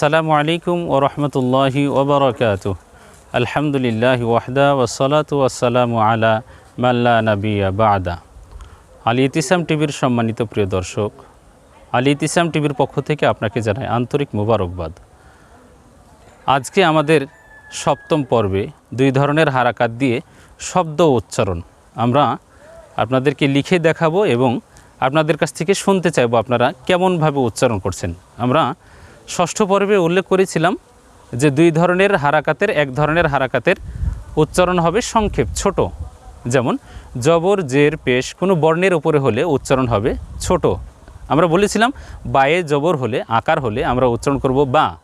আসসালামু আলাইকুম ও রহমতুল্লাহি ওবরাকাত আলহামদুলিল্লাহ ওয়াহদা ওসালাতু ওয়াসালামু আলা মাল্লা নবিয়া বাদা। আলী ইতিসাম টিভির সম্মানিত প্রিয় দর্শক, আলী ইতিসাম টিভির পক্ষ থেকে আপনাকে জানাই আন্তরিক মোবারকবাদ। আজকে আমাদের সপ্তম পর্বে দুই ধরনের হারাকাত দিয়ে শব্দ উচ্চারণ। আমরা আপনাদেরকে লিখে দেখাবো এবং আপনাদের কাছ থেকে শুনতে চাইব আপনারা কেমনভাবে উচ্চারণ করছেন। আমরা ষষ্ঠ পর্বে উল্লেখ করেছিলাম যে দুই ধরনের হারাকাতের এক ধরনের হারাকাতের উচ্চারণ হবে সংক্ষেপ, ছোট। যেমন, জবর, জের, পেশ, কোনো বর্ণের উপরে হলে উচ্চারণ হবে ছোট। আমরা বলেছিলাম, বায়ে জবর হলে আকার হলে আমরা উচ্চারণ করব বা।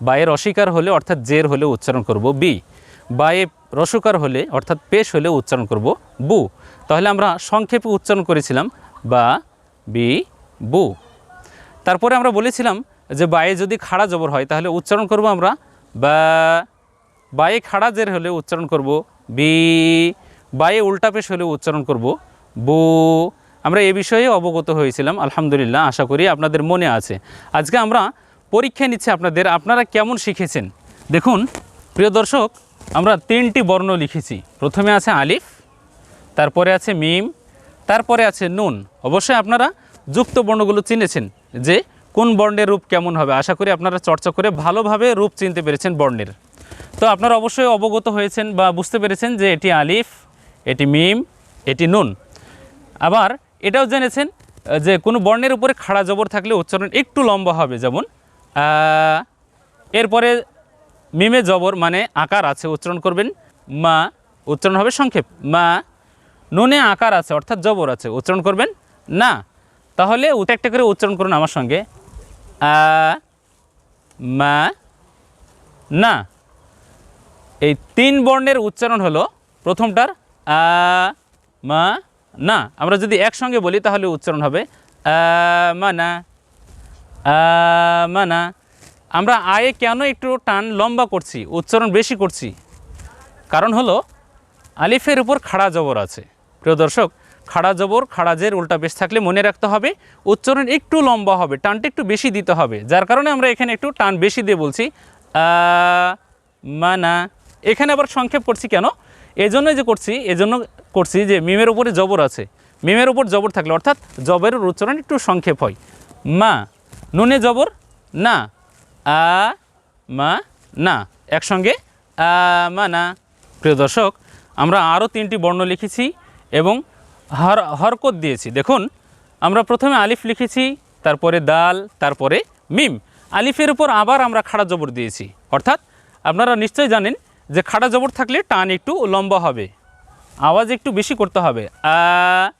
বায়ের অস্বীকার হলে অর্থাৎ জের হলে উচ্চারণ করব বি। বায়ে রসুকার হলে অর্থাৎ পেশ হলে উচ্চারণ করব বু। তাহলে আমরা সংক্ষেপে উচ্চারণ করেছিলাম বা, বি, বু। তারপরে আমরা বলেছিলাম যে বায়ে যদি খাড়া জবর হয়, তাহলে উচ্চারণ করব আমরা বা, বায়ে খাড়া জের হলে উচ্চারণ করব, বি, বায়ে উল্টা পেশ হলে উচ্চারণ করব, বু। আমরা এ বিষয়ে অবগত হয়েছিলাম, আলহামদুলিল্লাহ, আশা করি আপনাদের মনে আছে। আজকে আমরা পরীক্ষা নিচ্ছি আপনাদের, আপনারা কেমন শিখেছেন? দেখুন, প্রিয় দর্শক, আমরা তিনটি বর্ণ লিখেছি। প্রথমে আছে আলিফ, তারপরে আছে মিম, তারপরে আছে নুন। অবশ্যই আপনারা যুক্ত বর্ণগুলো চিনেছেন যে কোন বর্ণের রূপ কেমন হবে? আশা করি আপনারা চর্চা করে ভালোভাবে রূপ চিনতে পেরেছেন বর্ণের। তো আপনারা অবশ্যই অবগত হয়েছেন বা বুঝতে পেরেছেন যে এটি আলিফ, এটি মিম, এটি নুন। আবার এটাও জেনেছেন যে কোনো বর্ণের উপরে খাড়া জবর থাকলে উচ্চারণ একটু লম্বা হবে, যেমন এরপরে মিমে জবর মানে আকার আছে, উচ্চারণ করবেন, মা, উচ্চারণ হবে সংক্ষেপ, মা, নুনে আকার আছে, অর্থাৎ জবর আছে, উচ্চারণ করবেন, না। তাহলে একটা করে উচ্চারণ করুন আমার সঙ্গে। আ, মা, না। এই তিন বর্ণের উচ্চারণ হলো প্রথমটার আ, মা, না। আমরা যদি একসঙ্গে বলি তাহলে উচ্চারণ হবে আ, মা, না। আ, মা আমরা আয়ে কেন একটু টান লম্বা করছি, উচ্চারণ বেশি করছি? কারণ হলো আলিফের উপর খাড়া জবর আছে। প্রিয় দর্শক খাড়া জবর খাড়াজের উল্টা বেশ থাকলে মনে রাখতে হবে। উচ্চারণ একটু লম্বা হবে, টানটা একটু বেশি দিতে হবে। যার কারণে আমরা এখানে একটু টান বেশি দিয়ে বলছি মানা এখানে আবার সংক্ষেপ করছি কেন? এজন্য যে করছি, এজন্য করছি যে মিমের উপরে জবর আছে। মিমের উপর জবর থাকলে অর্থাৎ জবের উচ্চারণ একটু সংক্ষেপ হয়। মা, নুনে জবর, না। আ, মা, না। একসঙ্গে, আ, মা, না। প্রিয় দর্শক, আমরা আরও তিনটি বর্ণ লিখেছি এবং হর, হরকত দিয়েছি। দেখুন, আমরা প্রথমে আলিফ লিখেছি, তারপরে দাল, তারপরে মিম। আলিফের উপর আবার আমরা খাড়া জবর দিয়েছি। অর্থাৎ, আপনারা নিশ্চয়ই জানেন যে খাড়া জবর থাকলে টান একটু লম্বা হবে। আওয়াজ একটু বেশি করতে হবে। আ,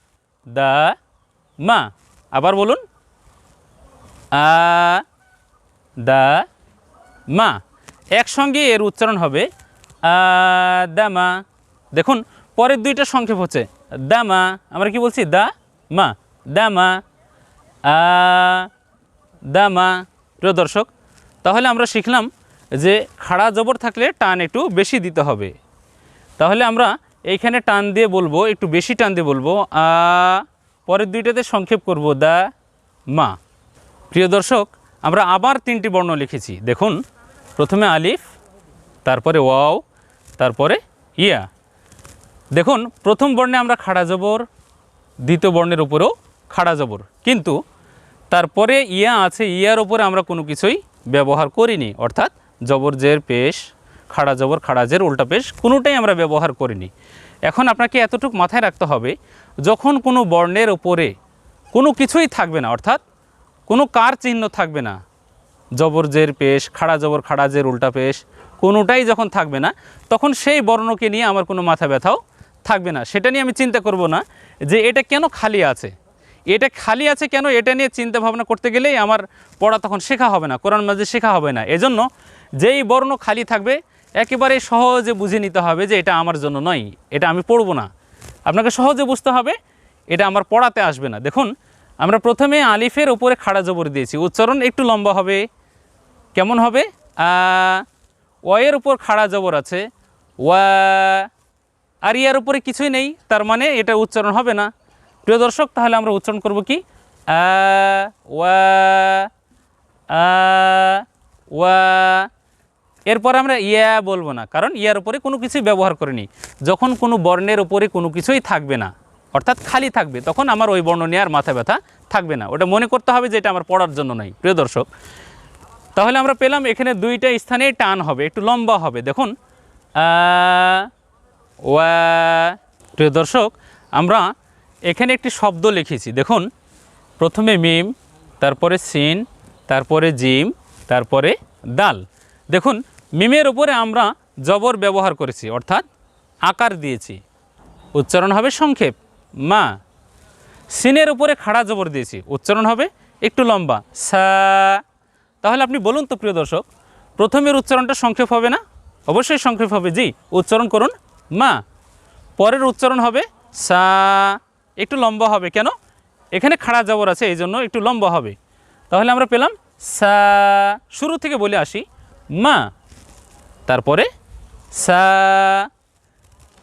দা, মা। আবার বলুন, আ, দা, মা। একসঙ্গে এর উচ্চারণ হবে, আ, দা, মা। দেখুন, পরের দুইটা সংক্ষেপ হচ্ছে। দামা, আমরা কি বলছি? দা, মা, দামা, আ, দামা। প্রিয় দর্শক, তাহলে আমরা শিখলাম যে খাড়া জবর থাকলে টান একটু বেশি দিতে হবে। তাহলে আমরা এইখানে টান দিয়ে বলব, একটু বেশি টান দিয়ে বলব, আ, পরের দুইটাতে সংক্ষেপ করব, দা, মা। প্রিয় দর্শক, আমরা আবার তিনটি বর্ণ লিখেছি, দেখুন। প্রথমে আলিফ, তারপরে ওয়াও, তারপরে ইয়া। দেখুন, প্রথম বর্ণে আমরা খাড়া জবর, দ্বিতীয় বর্ণের উপরেও খাড়া জবর। কিন্তু তারপরে ইয়া আছে, ইয়ার উপরে আমরা কোনো কিছুই ব্যবহার করিনি। অর্থাৎ জবর জের পেশ, খাড়া জবর, খাড়া জের, উল্টা পেশ, কোনোটাই আমরা ব্যবহার করিনি। এখন আপনাকে এতটুকু মাথায় রাখতে হবে, যখন কোনো বর্ণের উপরে কোনো কিছুই থাকবে না, অর্থাৎ কোনো কার চিহ্ন থাকবে না, জবর জের পেশ, খাড়া জবর, খাড়া জের, উল্টা পেশ, কোনোটাই যখন থাকবে না, তখন সেই বর্ণকে নিয়ে আমার কোনো মাথা ব্যথাও থাকবে না, সেটা নিয়ে আমি চিন্তা করব না যে এটা কেন খালি আছে? এটা খালি আছে কেন? এটা নিয়ে চিন্তা ভাবনা করতে গেলেই আমার পড়া তখন শেখা হবে না, কোরআন মাঝে শেখা হবে না। এজন্য যেই বর্ণ খালি থাকবে, একেবারে সহজে বুঝে নিতে হবে যে এটা আমার জন্য নয়, এটা আমি পড়ব না। আপনাকে সহজে বুঝতে হবে, এটা আমার পড়াতে আসবে না। দেখুন, আমরা প্রথমে আলিফের উপরে খাড়া জবর দিয়েছি, উচ্চারণ একটু লম্বা হবে। কেমন হবে? ওয়ের উপর খাড়া জবর আছে, ওয়া আর ইয়ার উপরে কিছুই নেই, তার মানে এটা উচ্চারণ হবে না। প্রিয় দর্শক, তাহলে আমরা উচ্চারণ করব কি? ওয়া এরপর আমরা ইয়া বলব না, কারণ ইয়ার উপরে কোনো কিছুই ব্যবহার করিনি। যখন কোনো বর্ণের উপরে কোনো কিছুই থাকবে না, অর্থাৎ খালি থাকবে, তখন আমার ওই বর্ণ নিয়ে আর মাথা ব্যথা থাকবে না। ওটা মনে করতে হবে যে এটা আমার পড়ার জন্য নয় প্রিয় দর্শক। তাহলে আমরা পেলাম এখানে দুইটা স্থানে টান হবে, একটু লম্বা হবে। দেখুন প্রিয় দর্শক, আমরা এখানে একটি শব্দ লিখেছি। দেখুন, প্রথমে মিম, তারপরে সিন, তারপরে জিম, তারপরে দাল। দেখুন, মিমের উপরে আমরা জবর ব্যবহার করেছি, অর্থাৎ আকার দিয়েছি। উচ্চারণ হবে সংক্ষেপ, মা। সিনের উপরে খাড়া জবর দিয়েছি, উচ্চারণ হবে একটু লম্বা, সা। তাহলে আপনি বলুন তো, প্রিয় দর্শক, প্রথমের উচ্চারণটা সংক্ষেপ হবে না? অবশ্যই সংক্ষেপ হবে, জি। উচ্চারণ করুন মা, পরের উচ্চারণ হবে সা, একটু লম্বা হবে কেন? এখানে খাড়া জবর আছে, এই জন্য একটু লম্বা হবে। তাহলে আমরা পেলাম সা, শুরু থেকে বলে আসি, মা, তারপরে সা,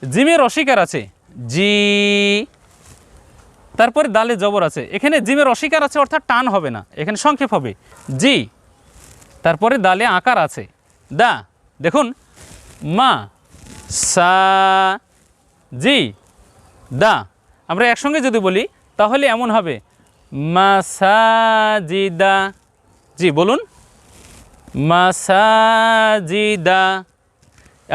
জিমের অস্বীকার আছে, জি, তারপরে দালে জবর আছে, এখানে জিমের অস্বীকার আছে অর্থাৎ টান হবে না, এখানে সংক্ষেপ হবে, জি, তারপরে দালে আকার আছে, দা, দেখুন, মা সা, জি, দা। আমরা একসঙ্গে যদি বলি, তাহলে এমন হবে। মাসাজিদা জি বলুন। মাসাজিদা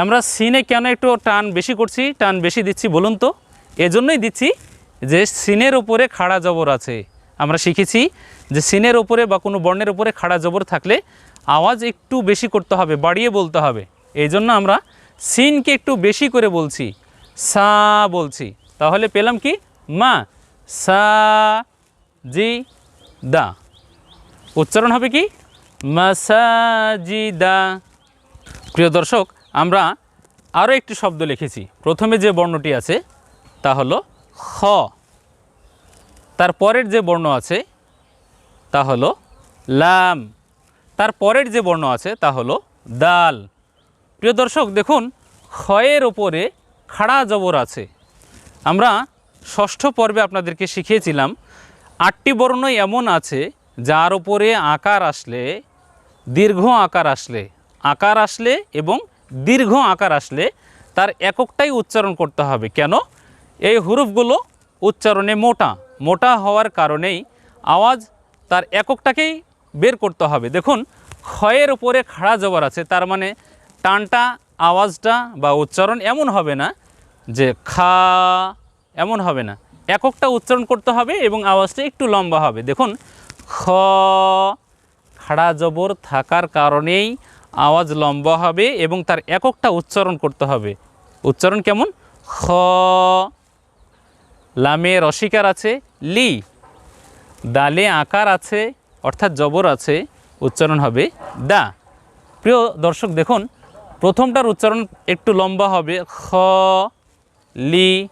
আমরা সিনে কেন একটু টান বেশি করছি, টান বেশি দিচ্ছি বলুন তো? এজন্যই দিচ্ছি যে সিনের উপরে খাড়া জবর আছে। আমরা শিখেছি যে সিনের উপরে বা কোনো বর্ণের উপরে খাড়া জবর থাকলে আওয়াজ একটু বেশি করতে হবে, বাড়িয়ে বলতে হবে। এই জন্য আমরা সিনকে একটু বেশি করে বলছি। সা বলছি। তাহলে পেলাম কি? মা, সা, জি, দা। উচ্চারণ হবে কি? মাসাজিদা প্রিয় দর্শক, আমরা আরও একটি শব্দ লিখেছি। প্রথমে যে বর্ণটি আছে, তা হলো খ। তার পরের যে বর্ণ আছে, তা হলো লাম। তার পরের যে বর্ণ আছে, তা হলো দাল। প্রিয় দর্শক, দেখুন, ক্ষয়ের ওপরে খাড়া জবর আছে। আমরা ষষ্ঠ পর্বে আপনাদেরকে শিখিয়েছিলাম, আটটি বর্ণ এমন আছে যার উপরে আকার আসলে, দীর্ঘ আকার আসলে আকার আসলে এবং দীর্ঘ আকার আসলে তার এককটাই উচ্চারণ করতে হবে। কেন? এই হুরুফগুলো উচ্চারণে মোটা মোটা হওয়ার কারণেই আওয়াজ তার এককটাকেই বের করতে হবে। দেখুন, ক্ষয়ের উপরে খাড়া জবর আছে, তার মানে টানটা, আওয়াজটা বা উচ্চারণ এমন হবে না যে খা, এমন হবে না। এককটা উচ্চারণ করতে হবে এবং আওয়াজটা একটু লম্বা হবে। দেখুন, খ, খাড়া জবর থাকার কারণেই আওয়াজ লম্বা হবে এবং তার এককটা উচ্চারণ করতে হবে। উচ্চারণ কেমন? খ, লামে রসিকার আছে, লি দালে আকার আছে, অর্থাৎ জবর আছে, উচ্চারণ হবে দা। প্রিয় দর্শক, দেখুন প্রথমটার উচ্চারণ একটু লম্বা হবে, খ, লি,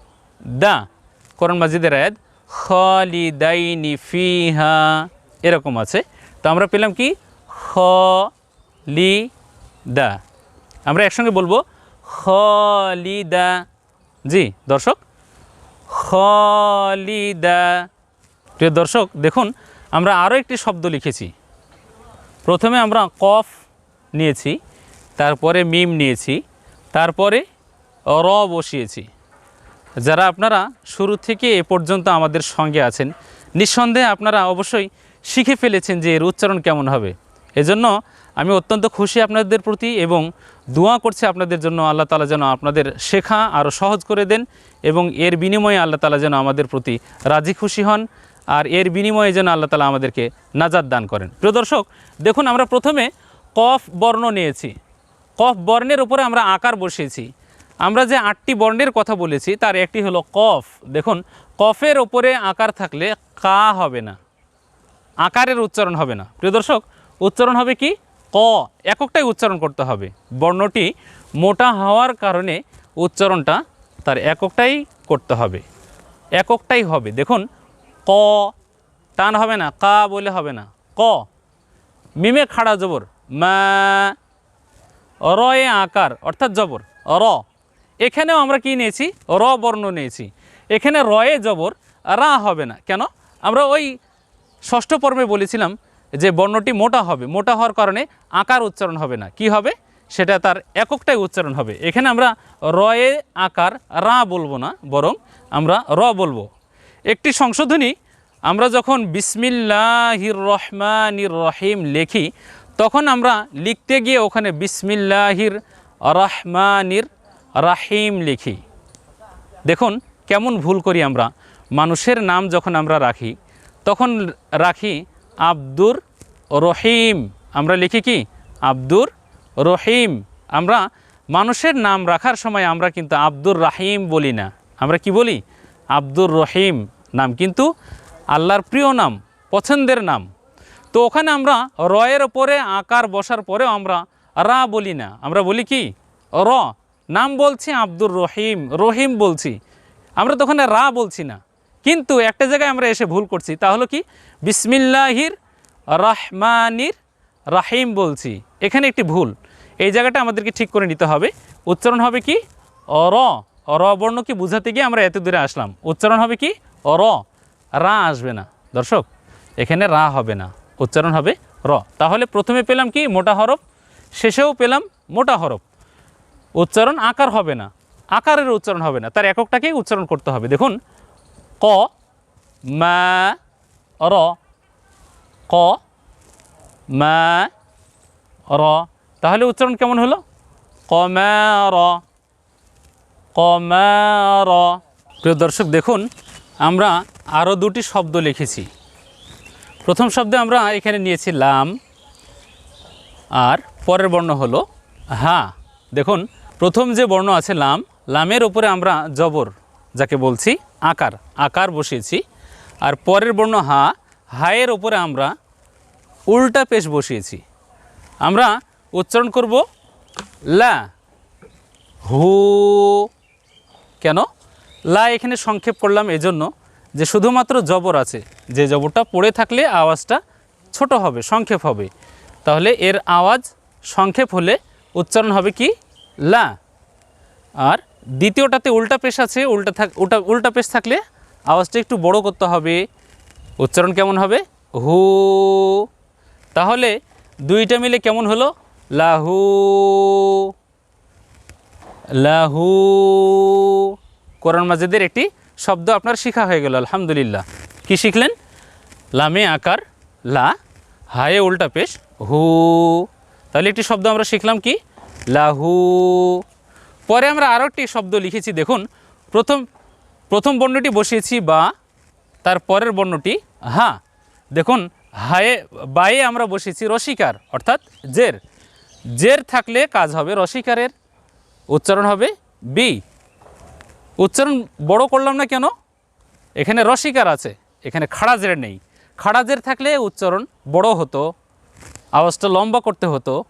দা, কোরআন মাজিদের আয়াত খলি দাইনি ফিহা এরকম আছে। তো আমরা পেলাম কি? খ, লি, দা। আমরা একসঙ্গে বলব, খ, লি, দা। জি, দর্শক? খ, লি খলিদা প্রিয় দর্শক, দেখুন, আমরা আরও একটি শব্দ লিখেছি। প্রথমে আমরা কফ নিয়েছি। তারপরে মিম নিয়েছি, তারপরে র বসিয়েছি। যারা আপনারা শুরু থেকে এ পর্যন্ত আমাদের সঙ্গে আছেন, নিঃসন্দেহে আপনারা অবশ্যই শিখে ফেলেছেন যে এর উচ্চারণ কেমন হবে। এজন্য আমি অত্যন্ত খুশি আপনাদের প্রতি এবং দোয়া করছি আপনাদের জন্য আল্লাহ তালা যেন আপনাদের শেখা আরও সহজ করে দেন এবং এর বিনিময়ে আল্লাহ তালা যেন আমাদের প্রতি রাজি খুশি হন আর এর বিনিময়ে যেন আল্লাহ তালা আমাদেরকে নাজাদ দান করেন। প্রিয় দর্শক, দেখুন আমরা প্রথমে কফ বর্ণ নিয়েছি। কফ বর্ণের উপরে আমরা আকার বসিয়েছি। আমরা যে আটটি বর্ণের কথা বলেছি, তার একটি হলো কফ। দেখুন, কফের ওপরে আকার থাকলে কা হবে না। আকারের উচ্চারণ হবে না। প্রিয় দর্শক, উচ্চারণ হবে কি? ক। এককটাই উচ্চারণ করতে হবে। বর্ণটি মোটা হওয়ার কারণে উচ্চারণটা তার এককটাই করতে হবে। এককটাই হবে। দেখুন, ক। টান হবে না, কা বলে হবে না। ক। মিমে খাড়া জবর, মা রয়ে আকার, অর্থাৎ জবর, র। এখানেও আমরা কি নিয়েছি? র বর্ণ নিয়েছি। এখানে রয়ে জবর, রা হবে না। কেন? আমরা ওই ষষ্ঠ পর্বে বলেছিলাম যে বর্ণটি মোটা হবে। মোটা হওয়ার কারণে আকার উচ্চারণ হবে না। কি হবে? সেটা তার এককটাই উচ্চারণ হবে। এখানে আমরা রয়ে আকার, রা বলব না, বরং আমরা র বলব। একটি সংশোধনী, আমরা যখন বিসমিল্লাহির রহমানির রহিম লিখি তখন আমরা লিখতে গিয়ে ওখানে বিসমিল্লাহির রহমানির রাহিম লিখি। দেখুন কেমন ভুল করি আমরা। মানুষের নাম যখন আমরা রাখি, তখন রাখি আব্দুর রহিম। আমরা লিখি কি? আব্দুর রহিম। আমরা মানুষের নাম রাখার সময় আমরা কিন্তু আব্দুর রাহিম বলি না। আমরা কি বলি? আব্দুর রহিম। নাম কিন্তু আল্লাহর প্রিয় নাম, পছন্দের নাম। তো ওখানে আমরা রয়ের ওপরে আকার বসার পরেও আমরা রা বলি না। আমরা বলি কি? র। নাম বলছি আব্দুর রহিম। রহিম বলছি। আমরা তো ওখানে রা বলছি না। কিন্তু একটা জায়গায় আমরা এসে ভুল করছি, তা হলো কি? বিসমিল্লাহির রহমানির রাহিম বলছি। এখানে একটি ভুল। এই জায়গাটা আমাদেরকে ঠিক করে নিতে হবে। উচ্চারণ হবে কি? অর র বর্ণ কি বুঝাতে গিয়ে আমরা এত দূরে আসলাম। উচ্চারণ হবে কি? অর রা আসবে না। দর্শক, এখানে রা হবে না। উচ্চারণ হবে র। তাহলে প্রথমে পেলাম কি? মোটা হরফ। শেষেও পেলাম মোটা হরফ। উচ্চারণ আকার হবে না। আকারের উচ্চারণ হবে না। তার এককটাকেই উচ্চারণ করতে হবে। দেখুন, ক, মা, র। ক, মা, র। তাহলে উচ্চারণ কেমন হলো? কমার কমার। প্রিয় দর্শক, দেখুন, আমরা আরও দুটি শব্দ লিখেছি। প্রথম শব্দে আমরা এখানে নিয়েছি লাম, আর পরের বর্ণ হলো হা। দেখুন, প্রথম যে বর্ণ আছে লাম, লামের উপরে আমরা জবর যাকে বলছি, আকার আকার বসিয়েছি। আর পরের বর্ণ হা, হায়ের উপরে আমরা উল্টা পেশ বসিয়েছি। আমরা উচ্চারণ করব লা। হু। কেন? লা এখানে সংক্ষেপ করলাম, এজন্য যে শুধুমাত্র জবর আছে, যে জবরটা পড়ে থাকলে আওয়াজটা ছোট হবে, সংক্ষেপ হবে। তাহলে এর আওয়াজ সংক্ষেপ হলে উচ্চারণ হবে কি? লা। আর দ্বিতীয়টাতে উল্টা পেশ আছে, উল্টা থাক, উল্টা উল্টা পেশ থাকলে আওয়াজটা একটু বড় করতে হবে। উচ্চারণ কেমন হবে? হু। তাহলে দুইটা মিলে কেমন হলো? লাহু। লাহু। কোরআন মাজিদের একটি শব্দ আপনার শিখা হয়ে গেল, আলহামদুলিল্লাহ। কি শিখলেন? লামে আকার, লা, হায়ে উল্টা পেশ, হু। তাহলে একটি শব্দ আমরা শিখলাম কি? লাহু। পরে আমরা আরও একটি শব্দ লিখেছি, দেখুন। প্রথম প্রথম বর্ণটি বসিয়েছি, বা, তার পরের বর্ণটি, হা। দেখুন, হায়ে, বায়ে আমরা বসেছি রসিকার, অর্থাৎ জের। জের থাকলে কাজ হবে রসিকারের, উচ্চারণ হবে বি। উচ্চারণ বড় করলাম না কেন? এখানে রসিকার আছে, এখানে খাড়া জের নেই। খাড়া জের থাকলে উচ্চারণ বড় হতো, আওয়াজটা লম্বা করতে হতো।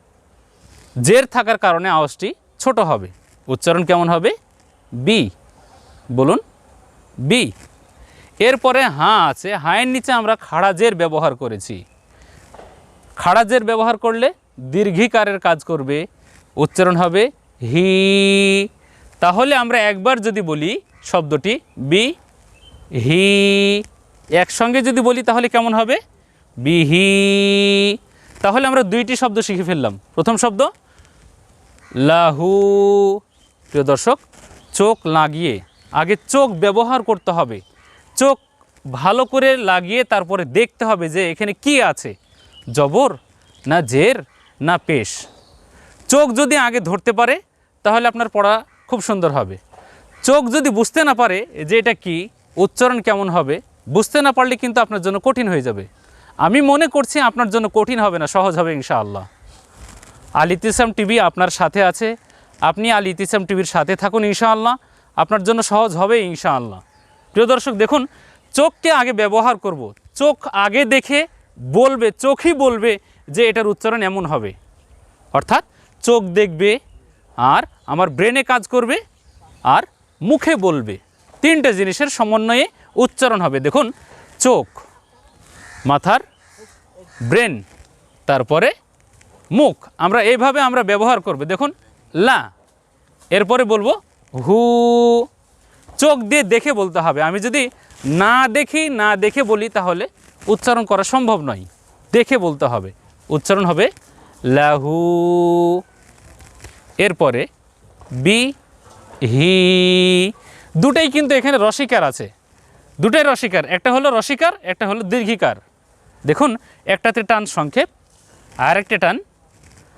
জের থাকার কারণে আওয়াজটি ছোট হবে। উচ্চারণ কেমন হবে? বি। বলুন, বি। এরপরে হাঁ আছে, হায়ের নিচে আমরা খাড়াজের ব্যবহার করেছি। খাড়াজের ব্যবহার করলে দীর্ঘিকারের কাজ করবে। উচ্চারণ হবে হি। তাহলে আমরা একবার যদি বলি শব্দটি বি, হি। একসঙ্গে যদি বলি তাহলে কেমন হবে? বিহি তাহলে আমরা দুইটি শব্দ শিখে ফেললাম। প্রথম শব্দ, লাহু। প্রিয় দর্শক, চোখ লাগিয়ে, আগে চোখ ব্যবহার করতে হবে। চোখ ভালো করে লাগিয়ে তারপরে দেখতে হবে যে এখানে কি আছে। জবর না জের না পেশ। চোখ যদি আগে ধরতে পারে, তাহলে আপনার পড়া খুব সুন্দর হবে। চোখ যদি বুঝতে না পারে যে এটা কি, উচ্চারণ কেমন হবে, বুঝতে না পারলে কিন্তু আপনার জন্য কঠিন হয়ে যাবে। আমি মনে করছি আপনার জন্য কঠিন হবে না, সহজ হবে ইনশাআল্লাহ। আল ইতিসাম টিভি আপনার সাথে আছে। আপনি আল ইতিসাম টিভির সাথে থাকুন ইনশাআল্লাহ। আপনার জন্য সহজ হবে ইনশাআল্লাহ। প্রিয় দর্শক, দেখুন, চোখকে আগে ব্যবহার করব। চোখ আগে দেখে বলবে, চোখই বলবে যে এটার উচ্চারণ এমন হবে। অর্থাৎ চোখ দেখবে আর আমার ব্রেনে কাজ করবে আর মুখে বলবে। তিনটে জিনিসের সমন্বয়ে উচ্চারণ হবে। দেখুন, চোখ, মাথার ব্রেন তারপরে মুখ। আমরা এইভাবে আমরা ব্যবহার করব। দেখুন, লা, এরপরে বলব হু। চোখ দিয়ে দেখে বলতে হবে। আমি যদি না দেখি, না দেখে বলি, তাহলে উচ্চারণ করা সম্ভব নয়। দেখে বলতে হবে। উচ্চারণ হবে লাহু। এরপরে বি, হি। দুটাই কিন্তু এখানে রসিকার আছে। দুটাই রসিকার। একটা হলো রসিকার, একটা হলো দীর্ঘিকার। দেখুন, একটাতে টান সংক্ষেপ আর একটা টান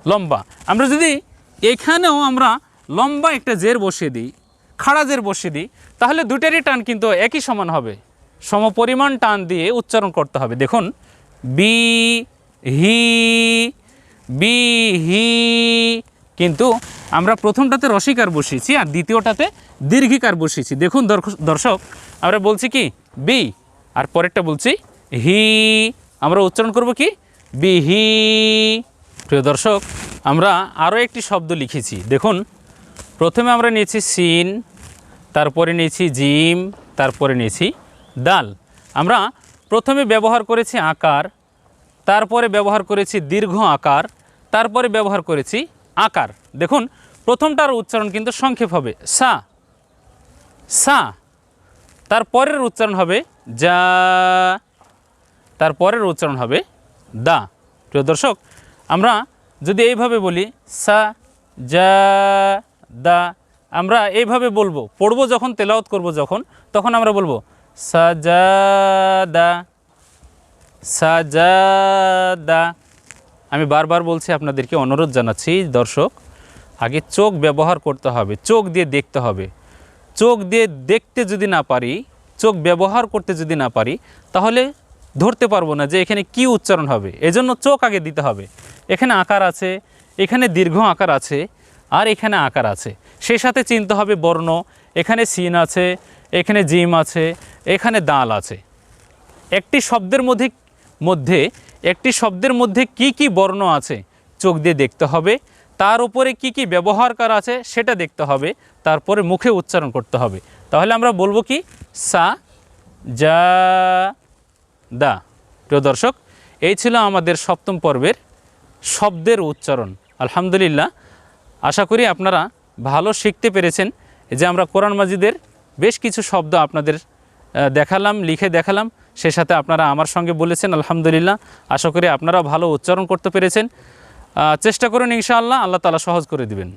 লম্বা। আমরা যদি এখানেও আমরা লম্বা একটা জের বসিয়ে দিই, খাড়া জের বসিয়ে দিই, তাহলে দুটারই টান কিন্তু একই সমান হবে। সমপরিমাণ টান দিয়ে উচ্চারণ করতে হবে। দেখুন, বি, হি বি, হি কিন্তু আমরা প্রথমটাতে রসিকার বসিয়েছি আর দ্বিতীয়টাতে দীর্ঘিকার বসিয়েছি। দেখুন দর্শ- দর্শক, আমরা বলছি কি? বি, আর পরেরটা বলছি হি। আমরা উচ্চারণ করব কি? বিহি প্রিয় দর্শক, আমরা আরও একটি শব্দ লিখেছি। দেখুন, প্রথমে আমরা নিয়েছি সিন, তারপরে নিয়েছি জিম, তারপরে নিয়েছি ডাল আমরা প্রথমে ব্যবহার করেছি আকার, তারপরে ব্যবহার করেছি দীর্ঘ আকার, তারপরে ব্যবহার করেছি আকার। দেখুন, প্রথমটার উচ্চারণ কিন্তু সংক্ষেপ হবে। সা। সা। তার পরের উচ্চারণ হবে যা। তার পরের উচ্চারণ হবে দা। প্রিয় দর্শক, আমরা যদি এইভাবে বলি, সা, যা, দা, আমরা এইভাবে বলব। পড়ব যখন, তেলাওয়াত করব যখন, তখন আমরা বলব সাজাদা সাজাদা আমি বারবার বলছি আপনাদেরকে অনুরোধ জানাচ্ছি, দর্শক, আগে চোখ ব্যবহার করতে হবে, চোখ দিয়ে দেখতে হবে। চোখ দিয়ে দেখতে যদি না পারি, চোখ ব্যবহার করতে যদি না পারি, তাহলে ধরতে পারব না যে এখানে কি উচ্চারণ হবে। এজন্য চোখ আগে দিতে হবে। এখানে আকার আছে, এখানে দীর্ঘ আকার আছে, আর এখানে আকার আছে। সেই সাথে চিনতে হবে বর্ণ, এখানে সিন আছে, এখানে জিম আছে, এখানে দাল আছে। একটি শব্দের মধ্যে মধ্যে একটি শব্দের মধ্যে কি কি বর্ণ আছে চোখ দিয়ে দেখতে হবে, তার উপরে কি কি ব্যবহার করা আছে সেটা দেখতে হবে, তারপরে মুখে উচ্চারণ করতে হবে। তাহলে আমরা বলব কি? সা, যা, দা। প্রিয় দর্শক, এই ছিল আমাদের সপ্তম পর্বের শব্দের উচ্চারণ। আলহামদুলিল্লাহ, আশা করি আপনারা ভালো শিখতে পেরেছেন যে আমরা কোরআন মাজিদের বেশ কিছু শব্দ আপনাদের দেখালাম, লিখে দেখালাম। সে সাথে আপনারা আমার সঙ্গে বলেছেন, আলহামদুলিল্লাহ। আশা করি আপনারাও ভালো উচ্চারণ করতে পেরেছেন। চেষ্টা করুন ইনশাআল্লাহ, আল্লাহ তালা সহজ করে দিবেন।